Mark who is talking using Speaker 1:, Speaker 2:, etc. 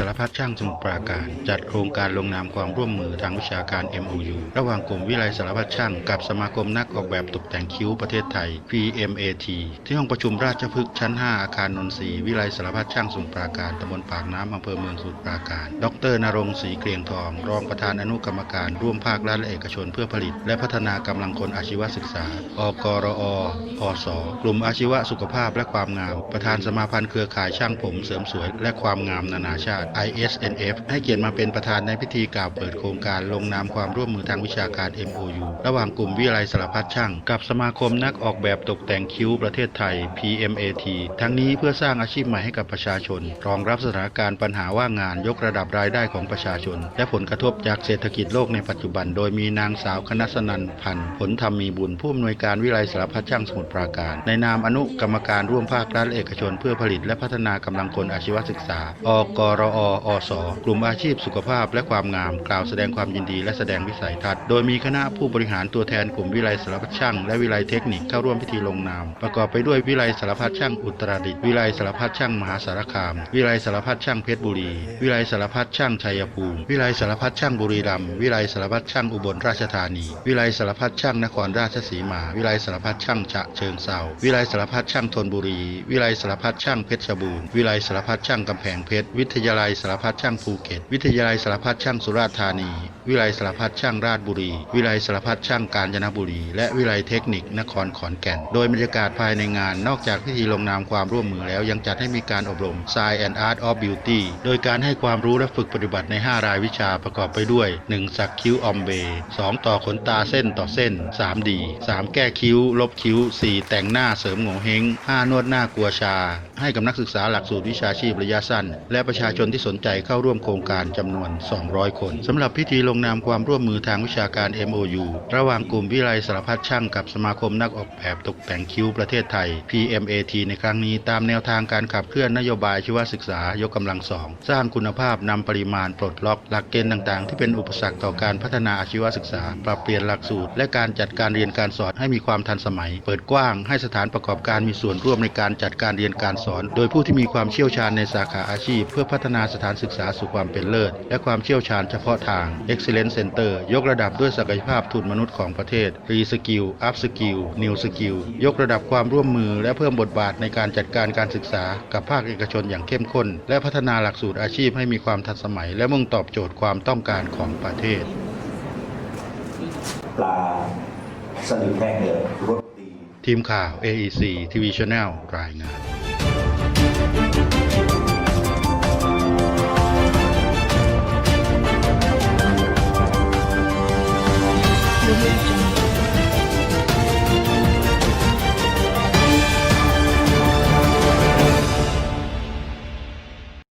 Speaker 1: สารพัฒช่างสมุทรปราการ จัดโครงการลงนามความร่วมมือทางวิชาการ MOU ระหว่างกลุ่มวิไลสารพัดช่างกับสมาคมนักออกแบบตกแต่งคิ้วประเทศไทย PMAT ที่ห้องประชุมราชพฤกษ์ชั้น 5 อาคารนนทรีวิไลสารพัดช่างสมุทรปราการตำบลปากน้ำอำเภอเมืองสมุทรปราการ ดรนรงศรีเกรียงทอง รองประธานอนุกรรมการร่วมภาครัฐและเอกชนเพื่อผลิต และพัฒนากำลังคนอาชีวศึกษา อกรอพศกลุ่มอาชีวสุขภาพและความงาม ประธานสมาพันธ์เครือข่ายช่างผมเสริมสวยและความงามนานาชาติ ISNF ให้เกียรติมาเป็นประธานในพิธีกล่าวเปิดโครงการลงนามความร่วมมือทางวิชาการ MOU ระหว่างกลุ่มวิไลสารพัดช่าง กับสมาคมนักออกแบบตกแต่งคิ้วประเทศไทย PMAT ทั้งนี้เพื่อสร้างอาชีพใหม่ให้กับประชาชน รองรับสถานการณ์ปัญหาว่างงานยกระดับรายได้ของประชาชน และผลกระทบจากเศรษฐกิจโลกในปัจจุบัน โดยมีนางสาวคณะสนันพันธ์ผลธรรมมีบุญผู้อำนวยการวิไลสารพัดช่างสมุทรปราการ ในนามอนุกรรมการร่วมภาครัฐแลเอกชน เพื่อผลิตและพัฒนากำลังคนอาชีวศึกษา อกรอออสกลุ่มอาชีพสุขภาพและความงาม กล่าวแสดงความยินดีและแสดงวิสัยทัศน์ โดยมีคณะผู้บริหารตัวแทนกลุ่มวิไลสารพัดช่างและวิไลเทคนิคเข้าร่วมพิธีลงนาม ประกอบไปด้วยวิไลสารพัดช่างอุตรดิตถ์วิไลสารพัดช่างมหาสารคาม วิไลสารพัดช่างเพชรบุรี วิไลสารพัดช่างชัยภูมิ วิไลสารพัดช่างบุรีรัมย์ วิไลสารพัดช่างอุบลราชธานี วิไลสารพัดช่างนครราชสีมา วิไลสารพัดช่างฉะเชิงเซาวิไลสารพัดช่างธนบุรี วิไลสารพัดช่างเพชรบูรณ์ วิไลสารพัดช่างกำแพงเพชร วิทยาลัยสารพัดช่างภูเก็ต วิทยาลัยสารพัดช่างสุราษฎร์ธานี วิไลสารพัดช่างราชบุรี วิไลสารพัดช่างกาญจนบุรี และวิไลเทคนิคนครขอนแก่น โดยบรรยากาศภายในงาน นอกจากพิธีลงนามความร่วมมือแล้วยังจัดให้มีการอบรม Science and Art of Beauty โดยการให้ความรู้และฝึกปฏิบัติใน 5 รายวิชาประกอบไปด้วย 1. สักคิ้วออมเบย์ 2. ต่อขนตาเส้นต่อเส้น 3. ดี 3. แก้คิ้ว ลบคิ้ว 4. แต่งหน้าเสริมโงเฮง 5. นวดหน้ากัวชา ให้กับนักศึกษาหลักสูตรวิชาชีพระยะสั้น และประชาชนที่สนใจเข้าร่วมโครงการจำนวน 200 คนสำหรับพิธีลงนามความร่วมมือทางวิชาการ MOU ระหว่างกลุ่มวิไลสารพัดช่างกับสมาคมนักออกแบบตกแต่งคิ้วประเทศไทย PMAT ในครั้งนี้ตามแนวทางการขับเคลื่อนนโยบายชีวศึกษายกกำลังสองสร้างคุณภาพนำปริมาณปลดล็อกหลักเกณฑ์ต่างๆ ที่เป็นอุปสรรคต่อการพัฒนาอาชีวศึกษา ปรับเปลี่ยนหลักสูตร และการจัดการเรียนการสอนให้มีความทันสมัย เปิดกว้างให้สถานประกอบการมีส่วนร่วมในการจัดการเรียนการสอนโดยผู้ที่มีความเชี่ยวชาญในสาขาอาชีพ เพื่อพัฒนาสถานศึกษาสู่ความเป็นเลิศ และความเชี่ยวชาญเฉพาะทาง Excellence Center ยกระดับด้วยศักยภาพทุนมนุษย์ของประเทศรีสกิลอัพสกิลนิวสกิลยกระดับความร่วมมือ และเพิ่มบทบาทในการจัดการการศึกษา กับภาคเอกชนอย่างเข้มข้น และพัฒนาหลักสูตรอาชีพให้มีความทันสมัย และมุ่งตอบโจทย์ความต้องการของประเทศ
Speaker 2: ปลาสลิดแห้งเลยรสดี
Speaker 1: ทีมข่าว AEC TV Channel รายงาน Música